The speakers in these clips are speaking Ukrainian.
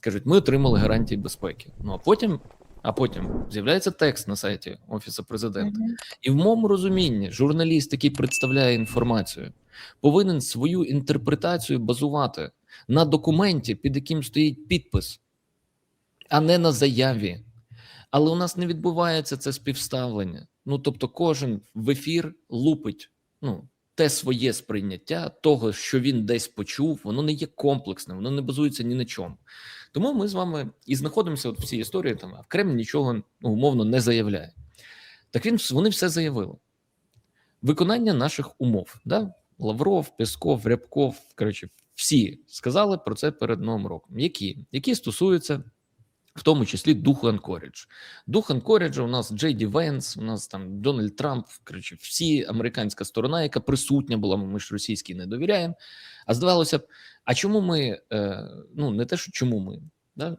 Кажуть, ми отримали гарантії безпеки. Ну а потім, а потім з'являється текст на сайті Офісу президента. І в моєму розумінні журналіст, який представляє інформацію, повинен свою інтерпретацію базувати на документі, під яким стоїть підпис, а не на заяві. Але у нас не відбувається це співставлення. Ну тобто, кожен в ефір лупить ну, те своє сприйняття того, що він десь почув, воно не є комплексним, воно не базується ні на чому. Тому ми з вами і знаходимося от в цій історії. Там а Кремль нічого ну, умовно не заявляє. Так він вони все заявили. Виконання наших умов. Да? Лавров, Песков, Рябков, коротше, всі сказали про це перед Новим роком. Які? Які стосуються в тому числі духу Анкорідж. Дух Анкоріджа у нас Джей Ді Венс, у нас там Дональд Трамп, коротше, всі американська сторона, яка присутня була, ми ж російській не довіряємо. А здавалося б, а чому ми, е, ну не те, що чому ми, да?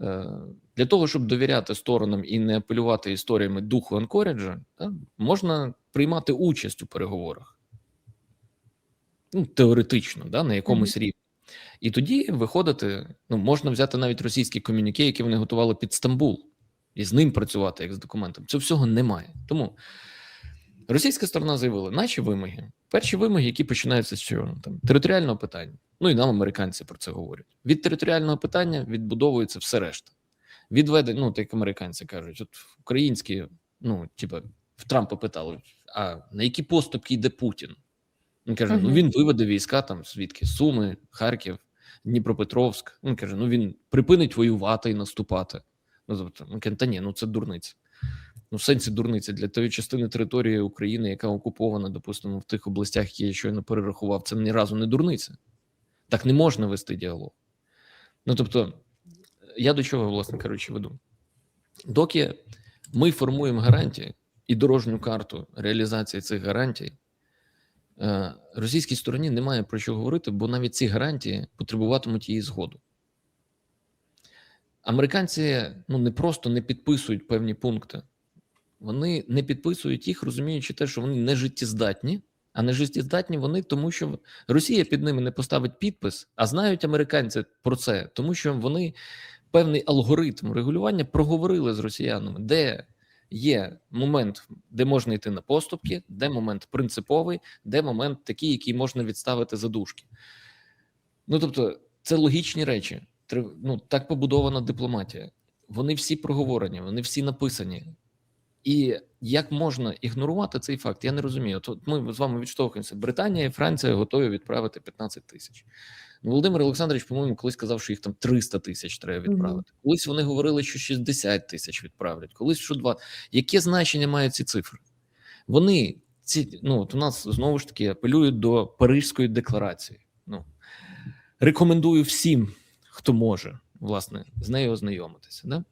е, для того, щоб довіряти сторонам і не апелювати історіями духу Анкоріджа, да, можна приймати участь у переговорах. Ну, теоретично, да, на якомусь рівні. І тоді виходити, ну можна взяти навіть російські комюніке, які вони готували під Стамбул, і з ним працювати як з документом. Цього всього немає. Тому російська сторона заявила, наші вимоги, перші вимоги, які починаються з чого там територіального питання. Ну і нам американці про це говорять. Від територіального питання відбудовується все решта. Відведення, ну так як американці кажуть, от українські, ну типа в Трампа питали: а на які поступки йде Путін? Він каже: ну він виведе війська там звідки Суми, Харків, Дніпропетровськ. Він каже: ну він припинить воювати і наступати. Ну тобто, він каже, та ні, ну це дурниця. Ну, в сенсі дурниця для тої частини території України, яка окупована, допустимо, в тих областях, які я щойно перерахував, це ні разу не дурниця. Так не можна вести діалог. Ну тобто, я до чого, власне кажучи, веду. Доки ми формуємо гарантії і дорожню карту реалізації цих гарантій, російській стороні немає про що говорити, бо навіть ці гарантії потребуватимуть її згоду. Американці ну не просто не підписують певні пункти, вони не підписують їх, розуміючи те, що вони не життєздатні, а не життєздатні вони, тому що Росія під ними не поставить підпис, а знають американці про це, тому що вони певний алгоритм регулювання проговорили з росіянами, де є момент, де можна йти на поступки, де момент принциповий, де момент такий, який можна відставити за дужки. Ну тобто, це логічні речі. Ну, так побудована дипломатія. Вони всі проговорені, вони всі написані. І як можна ігнорувати цей факт? Я не розумію. От ми з вами відштовхуємося. Британія і Франція готові відправити 15 тисяч. Ну, Володимир Олександрович, по-моєму, колись казав, що їх там 300 тисяч треба відправити. Колись вони говорили, що 60 тисяч відправлять, колись що 2. Яке значення мають ці цифри? Вони ці ну от у нас знову ж таки апелюють до Паризької декларації. Ну рекомендую всім, хто може, власне, з нею ознайомитися. Да?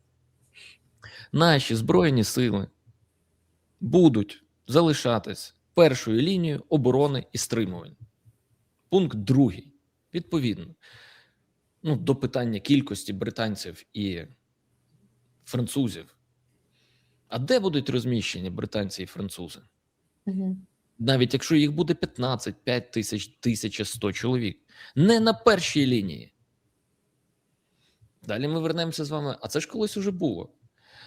Наші збройні сили будуть залишатись першою лінією оборони і стримувань. Пункт другий. Відповідно, ну, до питання кількості британців і французів. А де будуть розміщені британці і французи? Мгм. навіть якщо їх буде 15, 5 тисяч, 1100 чоловік, не на першій лінії. Далі ми вернемося з вами. А це ж колись уже було.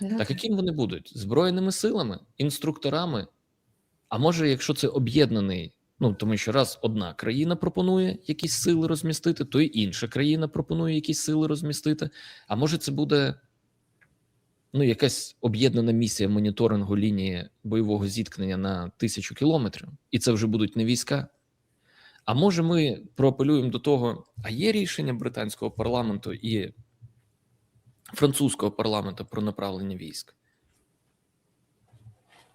Ну, Так яким вони будуть? Збройними силами, інструкторами? А може, якщо це об'єднаний, ну тому що раз одна країна пропонує якісь сили розмістити, то й інша країна пропонує якісь сили розмістити. А може, це буде ну, якась об'єднана місія моніторингу лінії бойового зіткнення на тисячу кілометрів, і це вже будуть не війська. А може, ми проапелюємо до того, а є рішення британського парламенту і французького парламенту про направлення військ.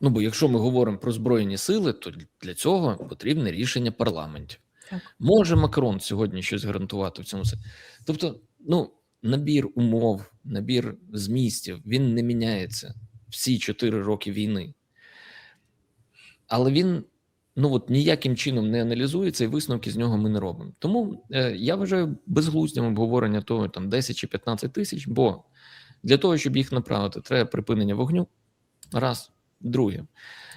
Ну, бо якщо ми говоримо про збройні сили, то для цього потрібне рішення парламентів. Так. Може Макрон сьогодні щось гарантувати в цьому все. Тобто, ну, набір умов, набір змістів, він не міняється всі чотири роки війни. Але він ну от ніяким чином не аналізується, і висновки з нього ми не робимо. Тому е, я вважаю безглуздям обговорення того там 10 чи 15 тисяч, бо для того, щоб їх направити, треба припинення вогню. Раз, друге,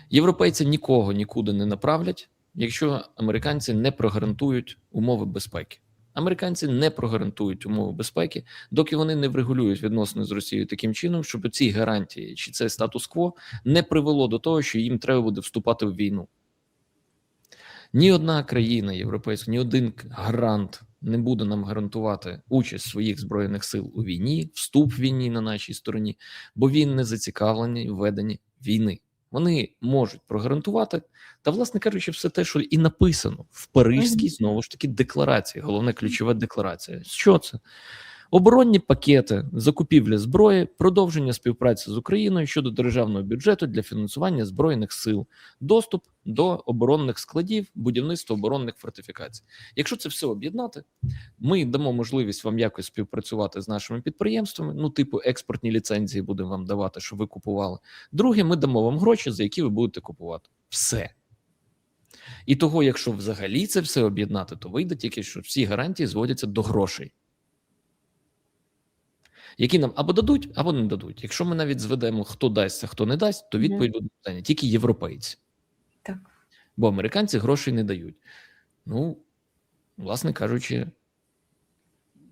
європейці нікого нікуди не направлять, якщо американці не прогарантують умови безпеки. Американці не прогарантують умови безпеки, доки вони не врегулюють відносини з Росією таким чином, щоб ці гарантії чи це статус-кво не привело до того, що їм треба буде вступати в війну. Ні одна країна європейська, ні один гарант не буде нам гарантувати участь своїх збройних сил у війні, вступ в війні на нашій стороні, бо він не зацікавлений в веденні війни. Вони можуть прогарантувати, та, власне кажучи, все те, що і написано в Парижській знову ж таки декларації. Головне ключова декларація. Що це? Оборонні пакети, закупівля зброї, продовження співпраці з Україною щодо державного бюджету для фінансування збройних сил, доступ до оборонних складів, будівництво оборонних фортифікацій. Якщо це все об'єднати, ми дамо можливість вам якось співпрацювати з нашими підприємствами. Ну, типу, експортні ліцензії будемо вам давати, щоб ви купували. Друге, ми дамо вам гроші, за які ви будете купувати. Все. І того, якщо взагалі це все об'єднати, то вийде тільки, що всі гарантії зводяться до грошей які нам або дадуть, або не дадуть. Якщо ми навіть зведемо, хто дасть, а хто не дасть, то відповідь буде питання тільки європейці. Так. Бо американці грошей не дають. Ну, власне кажучи,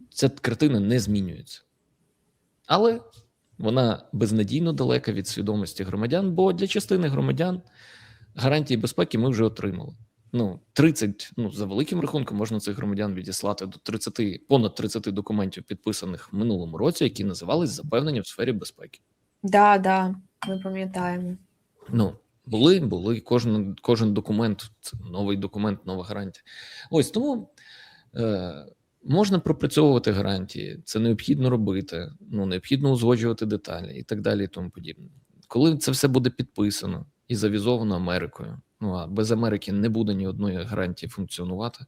ця картина не змінюється. Але вона безнадійно далека від свідомості громадян, бо для частини громадян гарантії безпеки ми вже отримали ну 30, ну за великим рахунком можна цих громадян відіслати до 30, понад 30 документів, підписаних в минулому році, які називались запевнення в сфері безпеки. Да, да, ми пам'ятаємо. Ну були, були кожен кожен документ, це новий документ, нова гарантія. Ось тому е, можна пропрацьовувати гарантії, це необхідно робити. Ну необхідно узгоджувати деталі і так далі, і тому подібне. Коли це все буде підписано і завізовано Америкою. Ну а без Америки не буде ні одної гарантії функціонувати.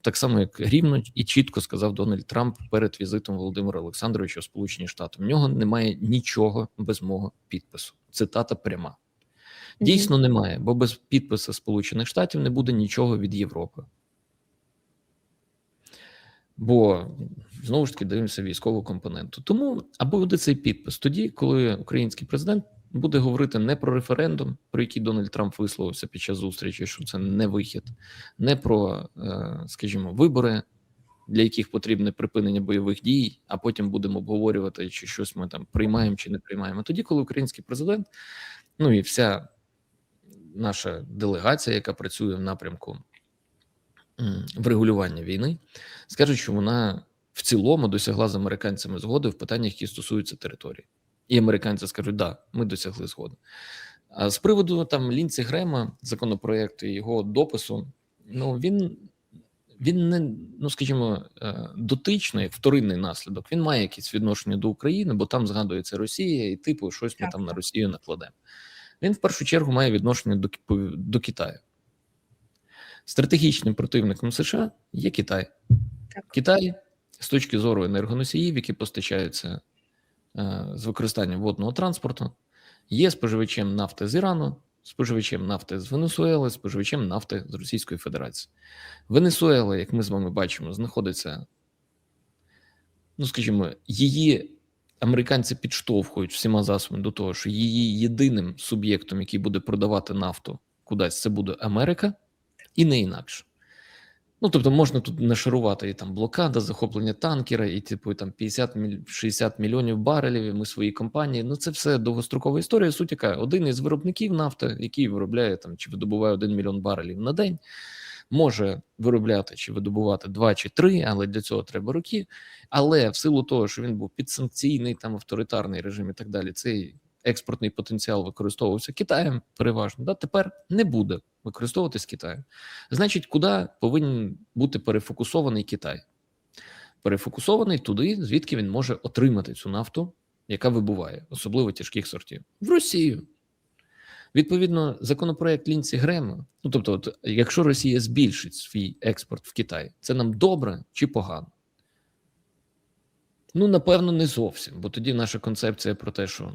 Так само, як рівно і чітко сказав Дональд Трамп перед візитом Володимира Олександровича в Сполучені Штати. В нього немає нічого без мого підпису. Цитата пряма. Дійсно, немає, бо без підпису Сполучених Штатів не буде нічого від Європи. Бо знову ж таки дивимося військову компоненту. Тому або буде цей підпис тоді, коли український президент буде говорити не про референдум, про який Дональд Трамп висловився під час зустрічі, що це не вихід, не про, е, скажімо, вибори, для яких потрібне припинення бойових дій, а потім будемо обговорювати, чи щось ми там приймаємо чи не приймаємо. Тоді, коли український президент, ну і вся наша делегація, яка працює в напрямку врегулювання війни, скаже, що вона в цілому досягла з американцями згоди в питаннях, які стосуються території. І американці скажуть, да, ми досягли згоди. А з приводу там Лінці Грема, законопроекту і його допису, ну він він не, ну скажімо, е, дотичний, вторинний наслідок. Він має якісь відношення до України, бо там згадується Росія, і типу щось ми там на Росію накладемо. Він в першу чергу має відношення до до Китаю. Стратегічним противником США є Китай. Так. Китай з точки зору енергоносіїв, які постачаються з використанням водного транспорту, є споживачем нафти з Ірану, споживачем нафти з Венесуели, споживачем нафти з Російської Федерації. Венесуела, як ми з вами бачимо, знаходиться, ну скажімо, її американці підштовхують всіма засобами до того, що її єдиним суб'єктом, який буде продавати нафту кудись, це буде Америка, і не інакше. Ну, тобто можна тут нашарувати і там блокада, захоплення танкера, і типу там 50-60 мільйонів барелів. Ми свої компанії. Ну це все довгострокова історія. Суть яка один із виробників нафти, який виробляє там чи видобуває 1 мільйон барелів на день, може виробляти чи видобувати 2 чи 3, але для цього треба роки. Але в силу того, що він був підсанкційний, там авторитарний режим і так далі, цей експортний потенціал використовувався Китаєм переважно. Да, Тепер не буде використовуватись Китаєм. Значить, куди повинен бути перефокусований Китай? Перефокусований туди, звідки він може отримати цю нафту, яка вибуває, особливо тяжких сортів, в Росію. Відповідно, законопроект Лінці Грема, ну тобто, от, якщо Росія збільшить свій експорт в Китай, це нам добре чи погано? Ну, напевно, не зовсім, бо тоді наша концепція про те, що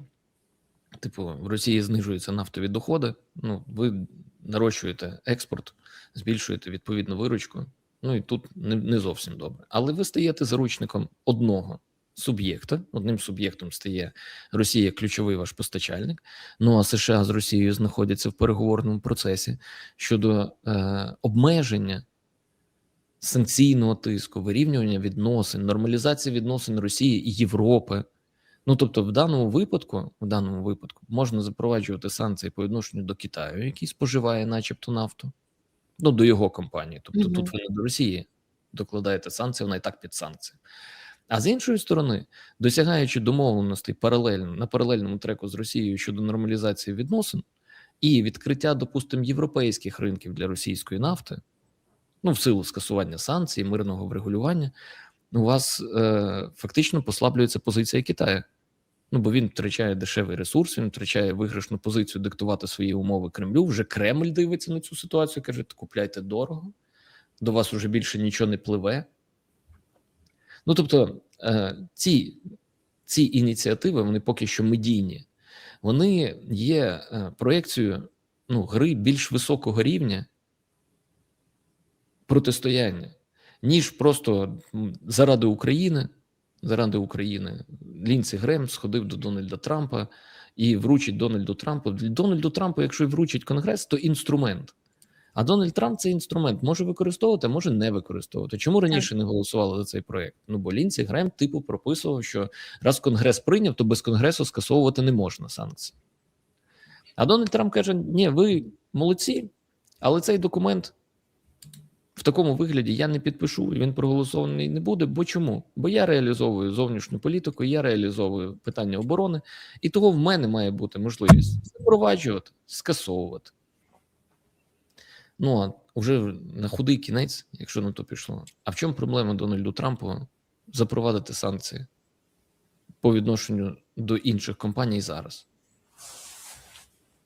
Типу, в Росії знижуються нафтові доходи. Ну, ви нарощуєте експорт, збільшуєте відповідну виручку. Ну і тут не, не зовсім добре. Але ви стаєте заручником одного суб'єкта. Одним суб'єктом стає Росія, ключовий ваш постачальник. Ну а США з Росією знаходяться в переговорному процесі щодо е, обмеження санкційного тиску, вирівнювання відносин, нормалізація відносин Росії і Європи. Ну тобто, в даному випадку, в даному випадку, можна запроваджувати санкції по відношенню до Китаю, який споживає, начебто, нафту, ну до його компанії. Тобто, Мгм. тут ви не до Росії докладаєте санкції, вона і так під санкції. А з іншої сторони, досягаючи домовленостей паралельно на паралельному треку з Росією щодо нормалізації відносин і відкриття, допустимо, європейських ринків для російської нафти, ну в силу скасування санкцій, мирного врегулювання, у вас е, фактично послаблюється позиція Китаю. Ну, бо він втрачає дешевий ресурс, він втрачає виграшну позицію диктувати свої умови Кремлю. Вже Кремль дивиться на цю ситуацію, каже: купляйте дорого, до вас вже більше нічого не пливе. Ну тобто, е, ці, ці ініціативи, вони поки що медійні, вони є е, проекцією ну, гри більш високого рівня протистояння, ніж просто заради України. Заради України Лінці Грем сходив до Дональда Трампа і вручить Дональду Трампу. Дональду Трампу, якщо й вручить Конгрес, то інструмент. А Дональд Трамп цей інструмент може використовувати, а може не використовувати. Чому раніше не голосували за цей проект? Ну бо Лінці Грем типу прописував, що раз Конгрес прийняв, то без Конгресу скасовувати не можна санкції. А Дональд Трамп каже: ні, ви молодці, але цей документ в такому вигляді я не підпишу, і він проголосований не буде. Бо чому? Бо я реалізовую зовнішню політику, я реалізовую питання оборони, і того в мене має бути можливість запроваджувати, скасовувати. Ну а вже на худий кінець, якщо на то пішло. А в чому проблема Дональду Трампу запровадити санкції по відношенню до інших компаній зараз?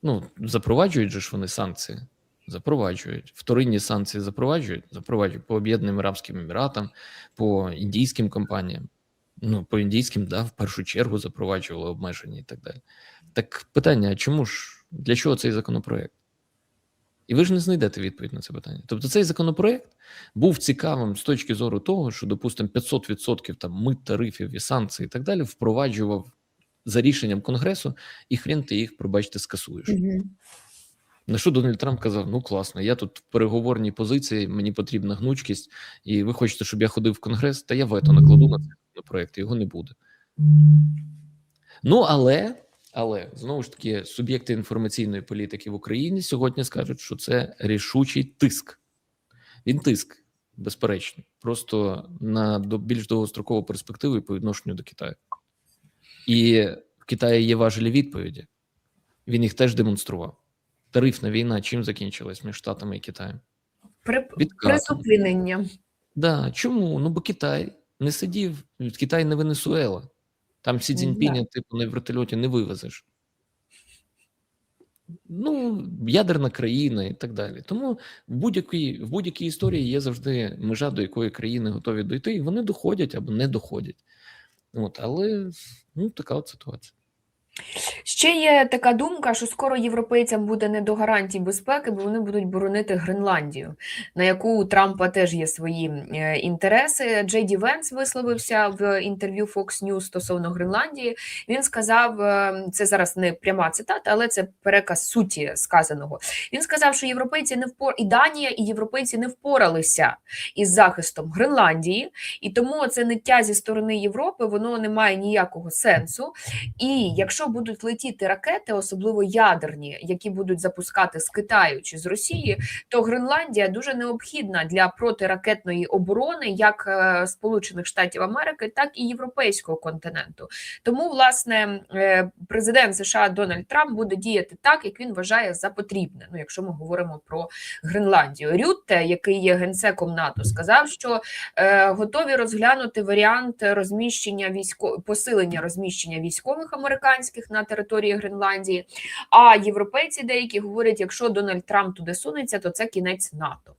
Ну, запроваджують же ж вони санкції. Запроваджують вторинні санкції запроваджують, запроваджують по Об'єднаним Арабським Еміратам, по індійським компаніям. Ну, по індійським, да, в першу чергу запроваджували обмеження і так далі. Так питання: чому ж для чого цей законопроект? І ви ж не знайдете відповідь на це питання. Тобто, цей законопроект був цікавим з точки зору того, що, допустимо, 500% там мит, тарифів і санкцій і так далі впроваджував за рішенням Конгресу, і хрен ти їх, пробачте, скасуєш. Мгм. На що Дональд Трамп казав: ну класно, я тут в переговорній позиції, мені потрібна гнучкість, і ви хочете, щоб я ходив в Конгрес, та я вето накладу на цей законопроект, його не буде. Ну, але, але знову ж таки, суб'єкти інформаційної політики в Україні сьогодні скажуть, що це рішучий тиск. Він тиск, безперечно, просто на більш довгострокову перспективу і по відношенню до Китаю. І в Китаї є важелі відповіді. Він їх теж демонстрував. Тарифна війна чим закінчилась між Штатами і Китаєм? При... Призупинення. Да, чому? Ну бо Китай не сидів, Китай не Венесуела. Там Сі Цзіньпіня, типу, на вертольоті не вивезеш. Ну, ядерна країна і так далі. Тому в будь-якій в будь-якій історії є завжди межа, до якої країни готові дойти, і вони доходять або не доходять. От, але ну, така от ситуація. Ще є така думка, що скоро європейцям буде не до гарантій безпеки, бо вони будуть боронити Гренландію, на яку у Трампа теж є свої е, інтереси. Джей Ді Венс висловився в інтерв'ю Fox News стосовно Гренландії. Він сказав: е, це зараз не пряма цитата, але це переказ суті сказаного. Він сказав, що європейці не впор... і Данія, і європейці не впоралися із захистом Гренландії, і тому це ниття зі сторони Європи воно не має ніякого сенсу. І якщо будуть летіти ракети, особливо ядерні, які будуть запускати з Китаю чи з Росії, то Гренландія дуже необхідна для протиракетної оборони, як е, Сполучених Штатів Америки, так і Європейського континенту. Тому, власне, е, президент США Дональд Трамп буде діяти так, як він вважає за потрібне. Ну, якщо ми говоримо про Гренландію, Рютте, який є генсеком НАТО, сказав, що е, готові розглянути варіант розміщення військо посилення розміщення військових американських на території Гренландії. А європейці деякі говорять, якщо Дональд Трамп туди сунеться, то це кінець НАТО.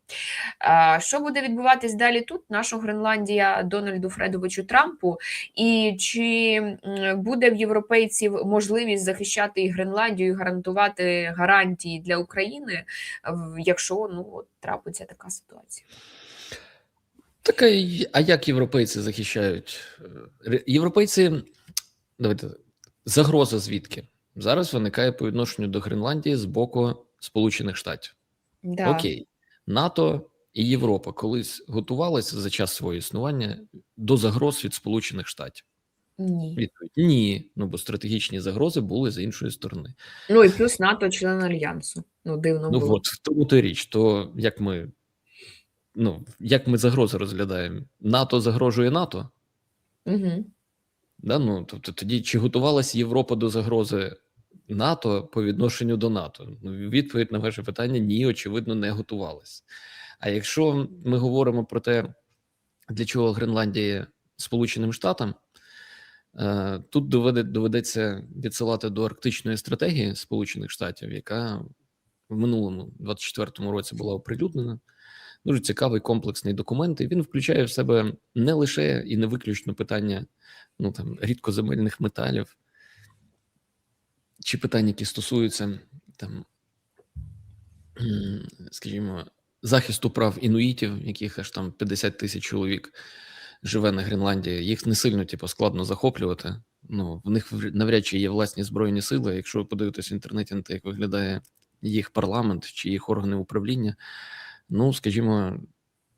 Е, що буде відбуватись далі тут? Наша Гренландія Дональду Фредовичу Трампу, і чи буде в європейців можливість захищати і Гренландію і гарантувати гарантії для України, якщо ну трапиться така ситуація? Так, а як європейці захищають? Е, Європейці, давайте, загроза звідки? Зараз виникає по відношенню до Гренландії з боку Сполучених Штатів. Да. Окей, НАТО і Європа колись готувалася за час свого існування до загроз від Сполучених Штатів? Ні. Відповідь ні. Ну бо стратегічні загрози були з іншої сторони. Ну і плюс НАТО член альянсу. Ну, дивно Ну було. от тому то річ, то як ми ну як ми загрози розглядаємо? НАТО загрожує НАТО. Угу. Да? Ну, тобто тоді чи готувалася Європа до загрози НАТО по відношенню до НАТО? Ну, відповідь на ваше питання ні, очевидно, не готувалася. А якщо ми говоримо про те, для чого Гренландія Сполученим Штатам, е, тут доведе, доведеться відсилати до арктичної стратегії Сполучених Штатів, яка в минулому 24-му році була оприлюднена. Дуже цікавий комплексний документ. І він включає в себе не лише і не виключно питання ну там рідкоземельних металів, чи питання, які стосуються там, скажімо, захисту прав інуїтів, яких аж там 50 тисяч чоловік живе на Гренландії. Їх не сильно типу, складно захоплювати. Ну, в них навряд чи є власні збройні сили. Якщо ви подивитесь в інтернеті на те, як виглядає їх парламент чи їх органи управління, ну скажімо,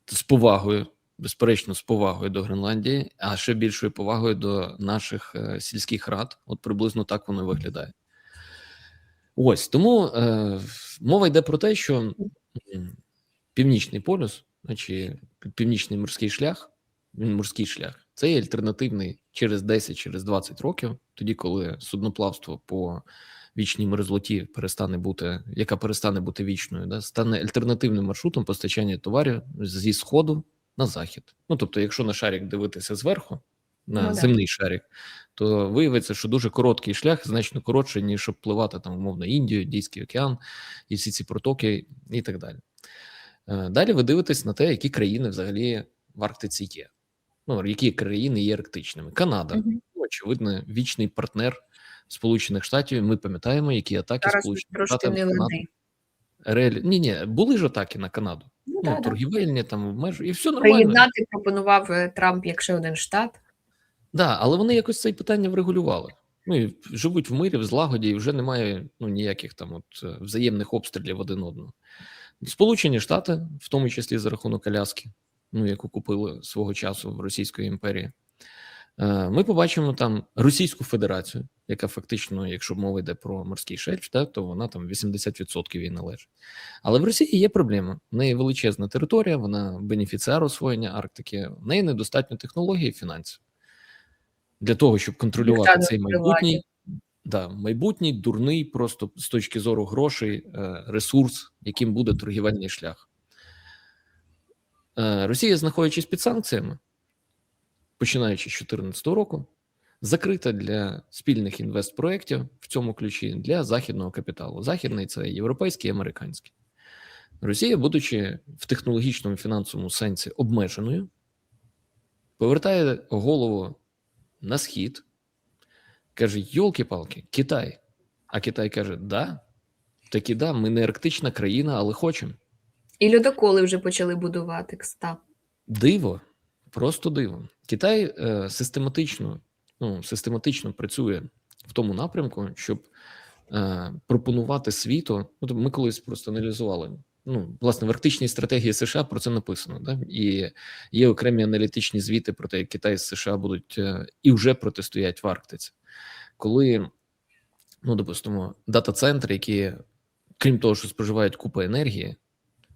з повагою, безперечно, з повагою до Гренландії, а ще більшою повагою до наших е, сільських рад. От приблизно так воно виглядає. Ось тому е, мова йде про те, що північний полюс, значить північний морський шлях, він морський шлях, це є альтернативний через 10, через 20 років, тоді, коли судноплавство по вічній мерзлоті перестане бути, яка перестане бути вічною, да, стане альтернативним маршрутом постачання товарів зі сходу на захід. Ну тобто, якщо на шарик дивитися зверху, на Ну земний шарик, то виявиться, що дуже короткий шлях, значно коротший, ніж щоб пливати там, умовно, Індію, Індійський океан і всі ці протоки, і так далі. Е, Далі ви дивитесь на те, які країни взагалі в Арктиці є. Ну, які країни є арктичними. Канада, ну, очевидно, вічний партнер Сполучених Штатів. Ми пам'ятаємо, які атаки Зараз Сполучених Штатів не на Канаду. Реалі... Ні, ні, були ж атаки на Канаду. Ну, Ну, да, да. торгівельні там обмежу, і все нормально. Приєднати пропонував е, Трамп як ще один штат. Да, але вони якось це питання врегулювали. Ну і живуть в мирі, в злагоді, і вже немає ну, ніяких там от е, взаємних обстрілів один одного. Сполучені Штати, в тому числі за рахунок Аляски, ну яку купили свого часу в Російської імперії. Е, Ми побачимо там Російську Федерацію, яка фактично, якщо мова йде про морський шельф, так, то вона там 80% їй належить. Але в Росії є проблема. В неї величезна територія, вона бенефіціар освоєння Арктики, в неї недостатньо технологій і фінансів для того, щоб контролювати цей майбутній, да, майбутній дурний, просто з точки зору грошей, е, ресурс, яким буде торгівельний шлях. Е, Росія, знаходячись під санкціями, починаючи з 2014 року, закрита для спільних інвестпроєктів в цьому ключі для західного капіталу. Західний це європейський і американський. Росія, будучи в технологічному фінансовому сенсі обмеженою, повертає голову на схід, каже: Йолки-палки, Китай. А Китай каже: Да, таки да, ми не арктична країна, але хочемо. І льодоколи вже почали будувати, кста. Диво, просто диво. Китай е, систематично, ну, систематично працює в тому напрямку, щоб е, пропонувати світу. Ну, тобто ми колись просто аналізували. Ну, власне, в арктичній стратегії США про це написано. Да? І є окремі аналітичні звіти про те, як Китай з США будуть е, і вже протистоять в Арктиці. Коли, ну, допустимо, дата-центри, які, крім того, що споживають купу енергії,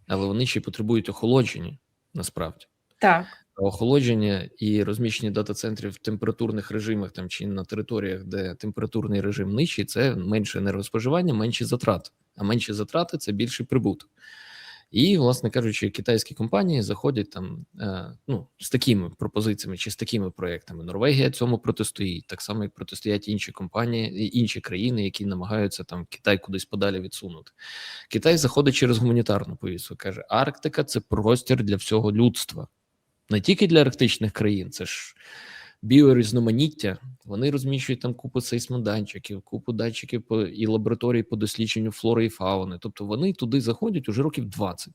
але вони ще й потребують охолодження насправді Так. Охолодження і розміщення дата-центрів в температурних режимах там чи на територіях, де температурний режим нижчий, це менше енергоспоживання, менші затрати. А менші затрати це більший прибуток. І, власне кажучи, китайські компанії заходять там е, ну, з такими пропозиціями чи з такими проектами. Норвегія цьому протистоїть, так само як протистоять інші компанії, інші країни, які намагаються там Китай кудись подалі відсунути. Китай заходить через гуманітарну повістку. каже: Арктика це простір для всього людства не тільки для арктичних країн, це ж біорізноманіття. Вони розміщують там купу сейсмодатчиків, купу датчиків і лабораторій по дослідженню флори і фауни. Тобто вони туди заходять уже років 20.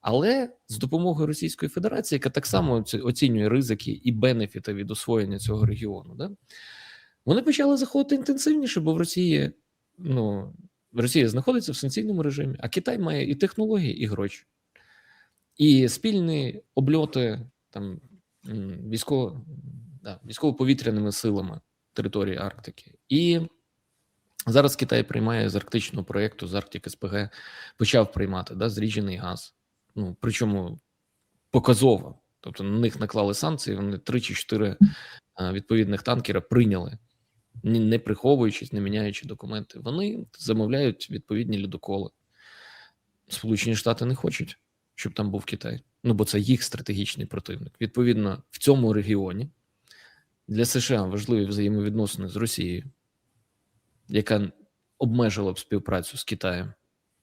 Але з допомогою Російської Федерації, яка так само оцінює ризики і бенефіти від освоєння цього регіону, да? вони почали заходити інтенсивніше, бо в Росії ну, Росія знаходиться в санкційному режимі, а Китай має і технології, і гроші. І спільні обльоти там військово, да, військово-повітряними силами території Арктики. І зараз Китай приймає з арктичного проєкту, з Арктик СПГ, почав приймати да, зріджений газ. Ну, причому показово. Тобто на них наклали санкції, вони три чи чотири е, відповідних танкера прийняли, не приховуючись, не міняючи документи. Вони замовляють відповідні льодоколи. Сполучені Штати не хочуть, щоб там був Китай. Ну бо це їх стратегічний противник. Відповідно, в цьому регіоні для США важливі взаємовідносини з Росією, яка обмежила б співпрацю з Китаєм.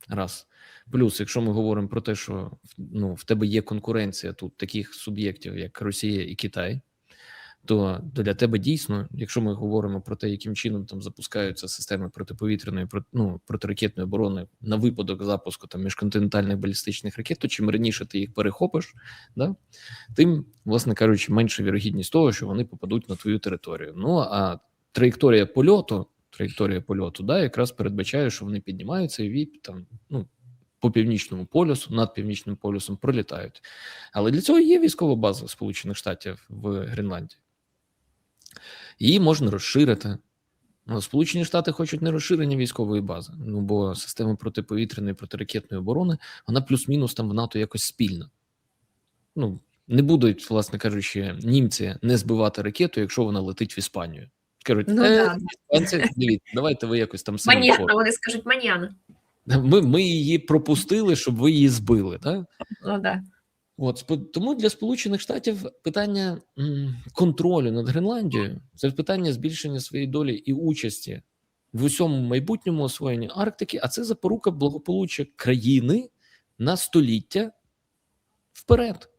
Раз. Плюс, якщо ми говоримо про те, що ну, в тебе є конкуренція тут таких суб'єктів, як Росія і Китай, то для тебе дійсно, якщо ми говоримо про те, яким чином там запускаються системи протиповітряної про- ну, протиракетної оборони на випадок запуску там міжконтинентальних балістичних ракет, то чим раніше ти їх перехопиш, да, тим, власне кажучи, менша вірогідність того, що вони попадуть на твою територію. Ну а траєкторія польоту, траєкторія польоту, да, якраз передбачає, що вони піднімаються і там, ну. По північному полюсу, над північним полюсом пролітають. Але для цього є військова база Сполучених Штатів в Гренландії. Її можна розширити. Ну, Сполучені Штати хочуть не розширення військової бази, ну бо система протиповітряної протиракетної оборони вона плюс-мінус там в НАТО якось спільна. Ну не будуть, власне кажучи, німці не збивати ракету, якщо вона летить в Іспанію. Скажуть, Ну, е, да. дивіться, давайте ви якось там самі Маньяна, вони скажуть маньяна. Ми, ми її пропустили, щоб ви її збили. Так? Ну да. От тому для Сполучених Штатів питання контролю над Гренландією це питання збільшення своєї долі і участі в усьому майбутньому освоєнні Арктики, а це запорука благополуччя країни на століття вперед.